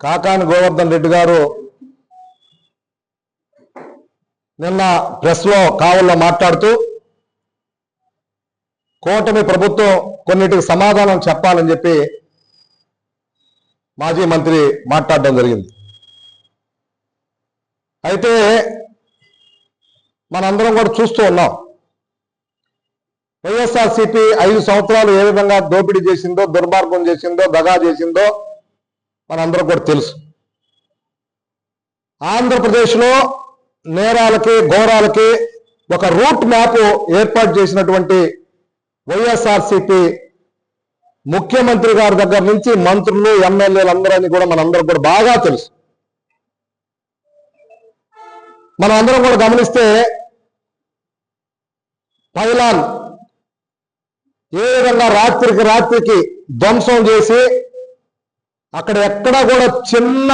కాకాని గోవర్ధన్ రెడ్డి గారు నిన్న ప్రెస్లో కావుల్లో మాట్లాడుతూ కూటమి ప్రభుత్వం కొన్నిటికి సమాధానం చెప్పాలని చెప్పి మాజీ మంత్రి మాట్లాడడం జరిగింది. అయితే మనందరం కూడా చూస్తూ ఉన్నాం. వైఎస్ఆర్సీపీ ఐదు సంవత్సరాలు ఏ విధంగా దోపిడీ చేసిందో దుర్మార్గం చేసిందో దగా చేసిందో మనందరం కూడా తెలుసు. ఆంధ్రప్రదేశ్లో నేరాలకి ఘోరాలకి ఒక రూట్ మ్యాప్ ఏర్పాటు చేసినటువంటి వైఎస్ఆర్సీపీ ముఖ్యమంత్రి గారి దగ్గర నుంచి మంత్రులు ఎమ్మెల్యేలు అందరని కూడా మనందరం కూడా బాగా తెలుసు. మనం అందరం కూడా గమనిస్తే పైలాన్ ఏ విధంగా రాత్రికి రాత్రికి ధ్వంసం చేసి అక్కడ ఎక్కడా కూడా చిన్న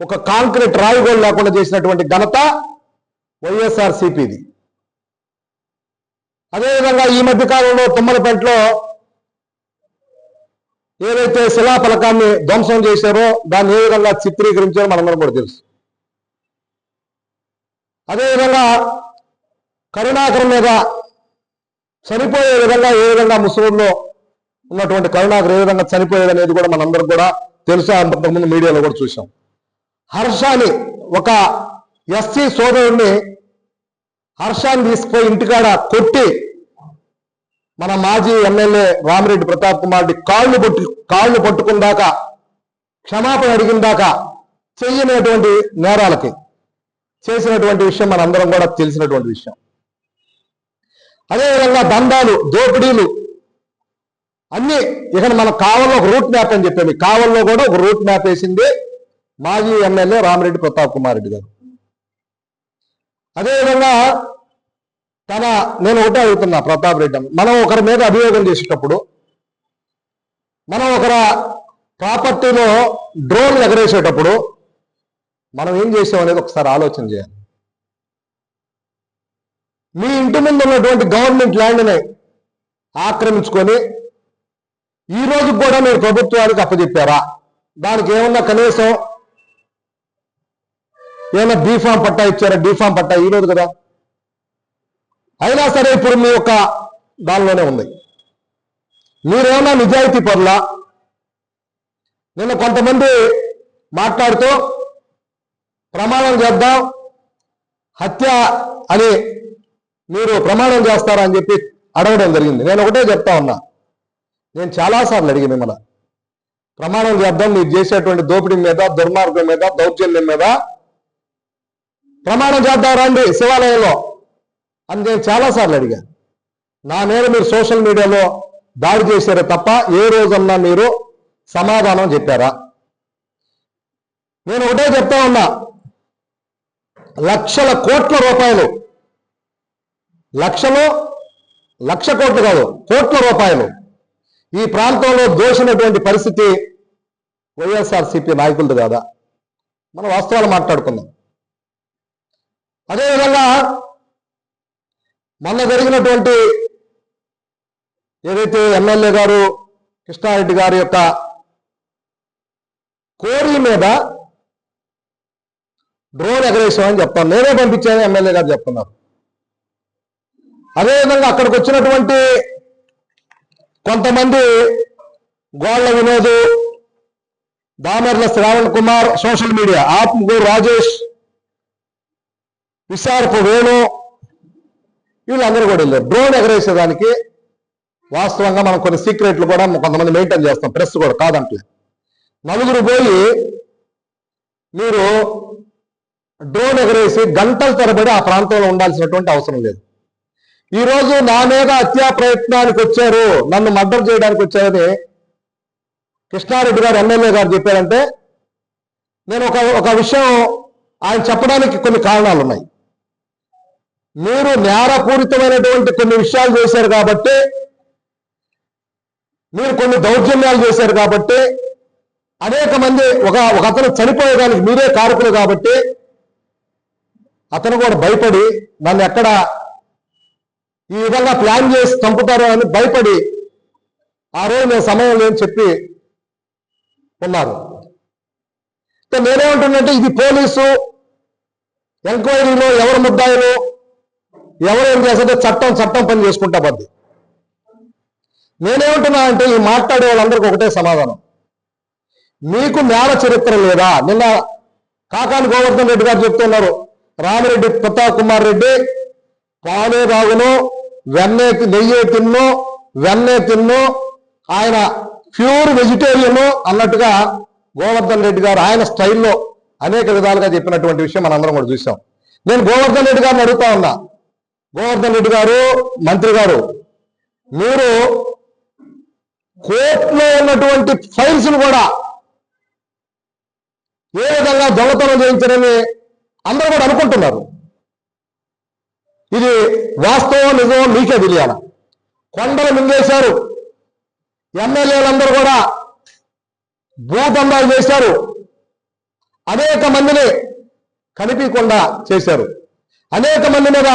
ఒక కాంక్రీట్ రాయి కూడా లేకుండా చేసినటువంటి ఘనత వైఎస్ఆర్ సిపిది అదేవిధంగా ఈ మధ్య కాలంలో తుమ్మలపేటలో ఏదైతే శిలాఫలకాన్ని ధ్వంసం చేశారో దాన్ని ఏ విధంగా చిత్రీకరించారో మనందరం కూడా తెలుసు. అదేవిధంగా కరుణాకర్ మీద చనిపోయే విధంగా ఏ విధంగా ముస్లింలో ఉన్నటువంటి కరుణాకర్ ఏ విధంగా చనిపోయాడు అనేది కూడా మనందరం కూడా తెలుసా? అంతకుముందు మీడియాలో కూడా చూసాం హర్షాని ఒక ఎస్సీ సోదరుడిని హర్షాన్ని తీసుకుపోయి ఇంటికాడ కొట్టి మన మాజీ ఎమ్మెల్యే రామిరెడ్డి ప్రతాప్ కుమార్ రెడ్డి కాళ్ళు పట్టు కాళ్ళు పట్టుకుందాక క్షమాపణ అడిగిందాక చెయ్యనటువంటి నేరాలకి చేసినటువంటి విషయం మనందరం కూడా తెలిసినటువంటి విషయం. అదేవిధంగా దందాలు దోపిడీలు అన్ని ఇక్కడ మనం కావల్లో ఒక రూట్ మ్యాప్ అని చెప్పాము కావల్లో కూడా ఒక రూట్ మ్యాప్ వేసింది మాజీ ఎమ్మెల్యే రామిరెడ్డి ప్రతాప్ కుమార్ రెడ్డి గారు. అదేవిధంగా తన నేను ఒకటే అడుగుతున్నా ప్రతాప్ రెడ్డి మనం ఒకరి మీద అభియోగం చేసేటప్పుడు మనం ఒకరి ప్రాపర్టీలో డ్రోన్ ఎగరేసేటప్పుడు మనం ఏం చేసాం అనేది ఒకసారి ఆలోచన చేయాలి. మీ ఇంటి ముందు ఉన్నటువంటి గవర్నమెంట్ ల్యాండ్ని ఆక్రమించుకొని ఈ రోజు కూడా మీరు ప్రభుత్వానికి అప్పచెప్పారా? దానికి ఏమన్నా కనీసం ఏమైనా బీఫామ్ పట్టా ఇచ్చారా? డీఫామ్ పట్టా? ఈ రోజు కదా. అయినా సరే ఇప్పుడు మీ యొక్క దానిలోనే ఉంది. మీరేమన్నా నిజాయితీ పరులా? నిన్న కొంతమంది మాట్లాడుతూ ప్రమాణం చేద్దాం హత్య అని మీరు ప్రమాణం చేస్తారా అని చెప్పి అడగడం జరిగింది. నేను ఒకటే చెప్తా ఉన్నా. నేను చాలాసార్లు అడిగి మిమ్మల్ని. ప్రమాణం చేద్దాం మీరు చేసేటువంటి దోపిడీ మీద దుర్మార్గం మీద దౌర్జన్యం మీద. ప్రమాణం చేద్దాం రండి శివాలయంలో అని నేను చాలాసార్లు అడిగాను. నా మీద మీరు సోషల్ మీడియాలో దాడి చేశారు తప్ప ఏ రోజన్నా మీరు సమాధానం చెప్పారా? నేను ఒకటే చెప్తా ఉన్నా లక్షల కోట్ల రూపాయలు లక్షలు లక్ష కోట్లు కాదు కోట్ల రూపాయలు ఈ ప్రాంతంలో దోషినటువంటి పరిస్థితి వైఎస్ఆర్సీపీ నాయకులది కాదా? మనం వాస్తవాలు మాట్లాడుకుందాం. అదేవిధంగా మొన్న జరిగినటువంటి ఏదైతే ఎమ్మెల్యే గారు కృష్ణారెడ్డి గారి యొక్క కోరి మీద డ్రోన్ ఎగరేసామని చెప్తాను నేనే పంపించాను ఎమ్మెల్యే గారు చెప్తున్నారు. అదేవిధంగా అక్కడికి వచ్చినటువంటి కొంతమంది గోళ్ళ వినోద్ దామర్ల శ్రావణ్ కుమార్ సోషల్ మీడియా ఆత్మగు రాజేష్ విశారపు వేణు వీళ్ళందరూ కూడా వెళ్ళారు. డ్రోన్ ఎగరేసేదానికి వాస్తవంగా మనం కొన్ని సీక్రెట్లు కూడా కొంతమంది మెయింటైన్ చేస్తాం. ప్రెస్ కూడా కాదంటే నలుగురు పోయి మీరు డ్రోన్ ఎగరేసి గంటల తరబడి ఆ ప్రాంతంలో ఉండాల్సినటువంటి అవసరం లేదు. ఈ రోజు నా మీద హత్యా ప్రయత్నానికి వచ్చారు నన్ను మర్డర్ చేయడానికి వచ్చారని కృష్ణారెడ్డి గారు ఎమ్మెల్యే గారు చెప్పారంటే నేను ఒక ఒక విషయం ఆయన చెప్పడానికి కొన్ని కారణాలు ఉన్నాయి మీరు నేరపూరితమైనటువంటి కొన్ని విషయాలు చేశారు కాబట్టి మీరు కొన్ని దౌర్జన్యాలు చేశారు కాబట్టి అనేక మంది ఒక ఒక అతను చనిపోయేదానికి మీరే కారకులు కాబట్టి అతను కూడా భయపడి నన్ను ఎక్కడ ఈ విధంగా ప్లాన్ చేసి చంపుతారు అని భయపడి ఆ రోజు నేను సమయం లేని చెప్పి ఉన్నారు. అంటే ఇది పోలీసు ఎంక్వైరీలో ఎవరు ముద్దాయిలు ఎవరు ఏం చేస్తుంటే చట్టం చట్టం పని చేసుకుంటా పద్ది. నేనేమంటున్నా అంటే ఈ మాట్లాడే వాళ్ళందరికీ ఒకటే సమాధానం. మీకు నేల చరిత్ర లేదా? నిన్న కాకాని గోవర్ధన్ రెడ్డి గారు చెప్తున్నారు రామిరెడ్డి ప్రతాప్ కుమార్ రెడ్డి పాలే తాగును వెన్నే నెయ్యే తిన్ను వెన్నే తిన్ను ఆయన ప్యూర్ వెజిటేరియన్ అన్నట్టుగా గోవర్ధన్ రెడ్డి గారు ఆయన స్టైల్లో అనేక విధాలుగా చెప్పినటువంటి విషయం మనందరం కూడా చూసాం నేను గోవర్ధన్ రెడ్డి గారిని అడుగుతా ఉన్నా. గోవర్ధన్ రెడ్డి గారు మంత్రి గారు మీరు కోర్టులో ఉన్నటువంటి ఫైల్స్ కూడా ఏ విధంగా దొంగతనం చేయించారని అందరూ కూడా అనుకుంటున్నారు. ఇది వాస్తవం నిజమో మీకే తెలియాల. కొండలు మింగేశారు. ఎమ్మెల్యేలందరూ కూడా భూదందాలు చేశారు. అనేక మందిని కనిపించకుండా చేశారు. అనేక మంది మీద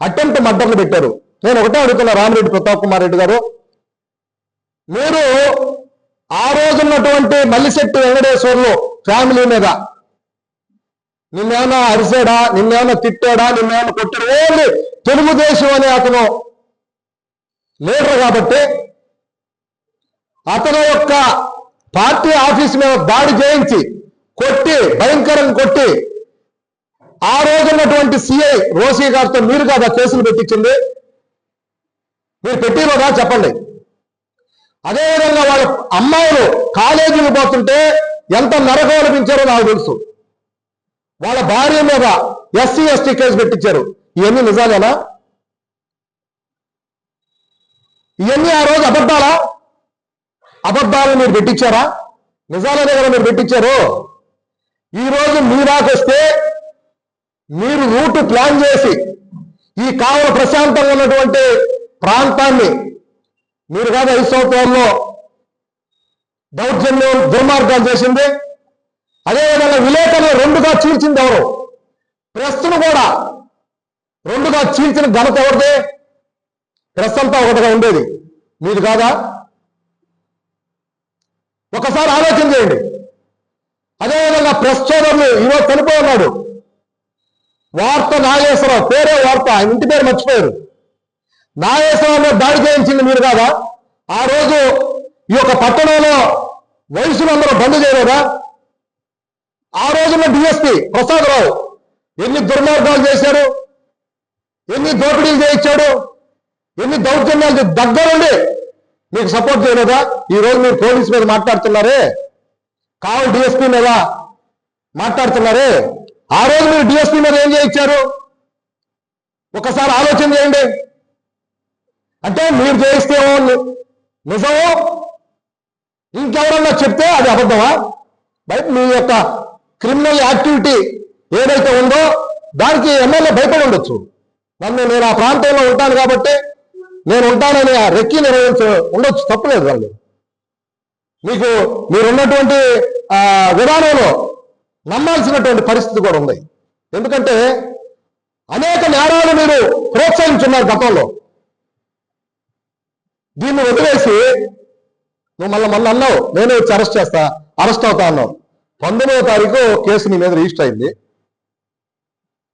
అటెంప్ట్ మద్దతులు పెట్టారు. నేను ఒకటే అడుగుతున్నా రామిరెడ్డి ప్రతాప్ కుమార్ రెడ్డి గారు. మీరు ఆ రోజున్నటువంటి మల్లిశెట్టి వెంకటేశ్వర్లు ఫ్యామిలీ మీద నిన్నేమన్నా అరిసాడా? నిన్నేమన్నా తిట్టాడా? నిన్నేమన్నా కొట్టాడు? ఓన్లీ తెలుగుదేశం అనే అతను లీడర్ కాబట్టి అతను యొక్క పార్టీ ఆఫీస్ మీద దాడి చేయించి కొట్టి భయంకరంగా కొట్టి ఆ రోజున్నటువంటి సిఐ రోసీ గారితో మీరు కదా కేసులు పెట్టించింది? మీరు పెట్టిరోదా చెప్పండి. అదేవిధంగా వాళ్ళ అమ్మాయిలు కాలేజీకి పోతుంటే ఎంత నరకం అనిపించారో నాకు తెలుసు. వాళ్ళ భార్య మీద ఎస్సీ ఎస్టీ కేసు పెట్టించారు. ఇవన్నీ నిజాలేనా? ఇవన్నీ ఆ రోజు అబద్ధాలా? అబద్ధాలు మీరు పెట్టించారా? నిజాలనే కదా మీరు పెట్టించారు. ఈ రోజు మీ దాకొస్తే మీరు రూట్ ప్లాన్ చేసి ఈ కావల ప్రశాంతంగా ఉన్నటువంటి ప్రాంతాన్ని మీరు కాదు ఐదు సంవత్సరాల్లో దౌర్జన్యం దుర్మార్గాలు చేసింది అదేవిధంగా విలేకరులు రెండుగా చీల్చింది ఎవరు? ప్రెస్ను కూడా రెండుగా చీల్చిన ఘనత ఎవరిది? ప్రెస్ అంతా ఒకటిగా ఉండేది. మీరు కాదా? ఒకసారి ఆలోచన చేయండి. అదేవిధంగా ప్రెస్ చోదరులు ఈరోజు చనిపోయి ఉన్నాడు వార్త నాగేశ్వరరావు పేరే వార్త ఆయన ఇంటి పేరు మర్చిపోయారు. నాగేశ్వరరావు దాడి చేయించింది మీరు కాదా? ఆ రోజు ఈ యొక్క పట్టణంలో వయసులందరూ బంద్ చేయలేదా? ఆ రోజున డిఎస్పి ప్రసాదరావు ఎన్ని దుర్మార్గాలు చేశాడు ఎన్ని దోపిడీలు చేయించాడు ఎన్ని దౌర్జన్యాలు దగ్గరుండి మీకు సపోర్ట్ చేయలేదా? ఈ రోజు మీరు పోలీస్ మీద మాట్లాడుతున్నారే? కావాలి డిఎస్పీ మీద మాట్లాడుతున్నారే? ఆ రోజు మీరు డిఎస్పీ మీద ఏం చేయించారు? ఒకసారి ఆలోచన చేయండి. అంటే మీరు చేయిస్తే నిజము? ఇంకెవరన్నా చెప్తే అది అబద్ధమా? బయట మీ యొక్క క్రిమినల్ యాక్టివిటీ ఏదైతే ఉందో దానికి ఎమ్మెల్యే భయపడి ఉండొచ్చు. నన్ను నేను ఆ ప్రాంతంలో ఉంటాను కాబట్టి నేను ఉంటానని ఆ రెక్కి నిర్వహించ ఉండొచ్చు తప్పలేదు వాళ్ళు మీకు మీరున్నటువంటి విధానంలో నమ్మాల్సినటువంటి పరిస్థితి కూడా ఉంది. ఎందుకంటే అనేక నేరాలు మీరు ప్రోత్సహించున్నారు గతంలో. దీన్ని వదిలేసి నువ్వు మళ్ళీ మళ్ళీ అన్నావు నేనే వచ్చి అరెస్ట్ చేస్తా అరెస్ట్ అవుతా అన్నావు. పంతొమ్మిదవ తారీఖు కేసు నీ మీద రిజిస్టర్ అయింది.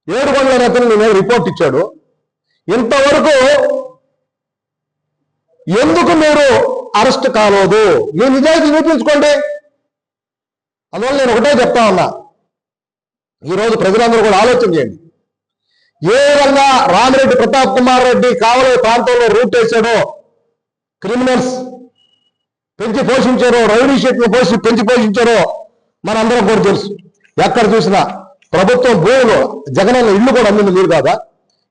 ఏడు గంటల రతను నీ మీద రిపోర్ట్ ఇచ్చాడు. ఇంతవరకు ఎందుకు మీరు అరెస్ట్ కాలేదు? మీ నిజాయితీ చూపించుకోండి. అందువల్ల నేను ఒకటే చెప్తా ఉన్నా. ఈరోజు ప్రజలందరూ కూడా ఆలోచన చేయండి. ఏ విధంగా రామిరెడ్డి ప్రతాప్ కుమార్ రెడ్డి కావలి ప్రాంతంలో రూట్ వేశాడో క్రిమినల్స్ పెంచి పోషించారో రౌడీ షీట్ను పోషి పెంచి పోషించారో మనందరం కూడా తెలుసు. ఎక్కడ చూసినా ప్రభుత్వం భూములు జగనన్న ఇల్లు కూడా అమ్మింది మీరు కాదా?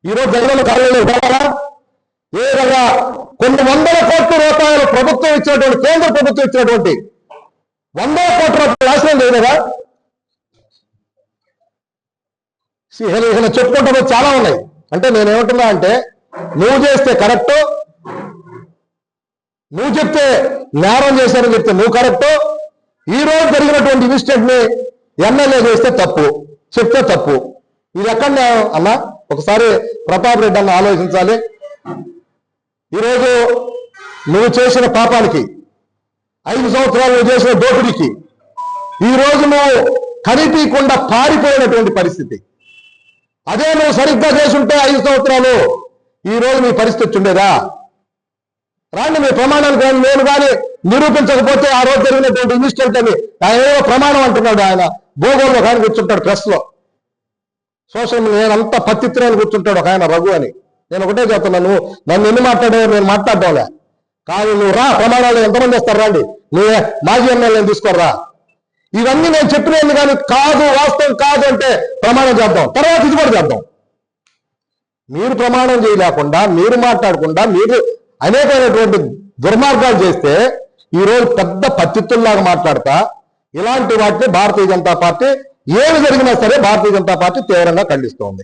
ఈరోజు జగనన్న కార్యాలయంలో ఇవ్వాలా ఏ విధంగా కొన్ని వందల కోట్ల రూపాయలు ప్రభుత్వం ఇచ్చినటువంటి కేంద్ర ప్రభుత్వం ఇచ్చినటువంటి వందల కోట్ల రూపాయలు నాశనం చేయలేదా? ఇలా చెప్పుకుంటే చాలా ఉన్నాయి. అంటే నేను ఏమంటున్నా అంటే నువ్వు చేస్తే కరెక్ట్ నువ్వు చెప్తే నేరం చేశారని చెప్తే నువ్వు కరెక్ట్ ఈ రోజు జరిగినటువంటి ఇన్సిడెంట్ని ఎమ్మెల్యే చేస్తే తప్పు చెప్తే తప్పు. ఇది ఎక్కడ అన్న ఒకసారి ప్రతాప్ రెడ్డి అన్న ఆలోచించాలి. ఈరోజు నువ్వు చేసిన పాపానికి ఐదు సంవత్సరాలు నువ్వు చేసిన దోపిడీకి ఈ రోజు నువ్వు కనిపించకుండా పారిపోయినటువంటి పరిస్థితి. అదే నువ్వు సరిగ్గా చేసుంటే ఐదు సంవత్సరాలు ఈ రోజు నీ పరిస్థితి ఉండేదా? రాండి మీ ప్రమాణాలు కానీ నేను కానీ నిరూపించకపోతే ఆ రోజు జరిగినటువంటి ఇన్సిడెంట్ అని ఆయన ఏదో ప్రమాణం అంటున్నాడు ఆయన. భూగోళంలో కానీ కూర్చుంటాడు ప్రెస్లో. సోషల్ మీడియా నేను పత్తిత్రాలు కూర్చుంటాడు ఒక ఆయన రఘు అని. నేను ఒకటే చెప్తున్నాను నన్ను ఎన్ని మాట్లాడావు నేను మాట్లాడటంలే. కానీ నువ్వు రా ప్రమాణాలు ఎంతమంది వస్తారు రాండి. నువ్వే మాజీ ఎమ్మెల్యేని తీసుకోరా ఇవన్నీ నేను చెప్పినది కానీ కాదు వాస్తవం కాదు అంటే ప్రమాణం చేద్దాం. తర్వాత ఇది కూడా చేద్దాం. మీరు ప్రమాణం చేయలేకుండా మీరు మాట్లాడకుండా మీరు అనేకమైనటువంటి దుర్మార్గాలు చేస్తే ఈ రోజు పెద్ద పత్తిత్తుల్లాగా మాట్లాడతా. ఇలాంటి వాటిని భారతీయ జనతా పార్టీ ఏమి జరిగినా సరే భారతీయ జనతా పార్టీ తీవ్రంగా ఖండిస్తోంది.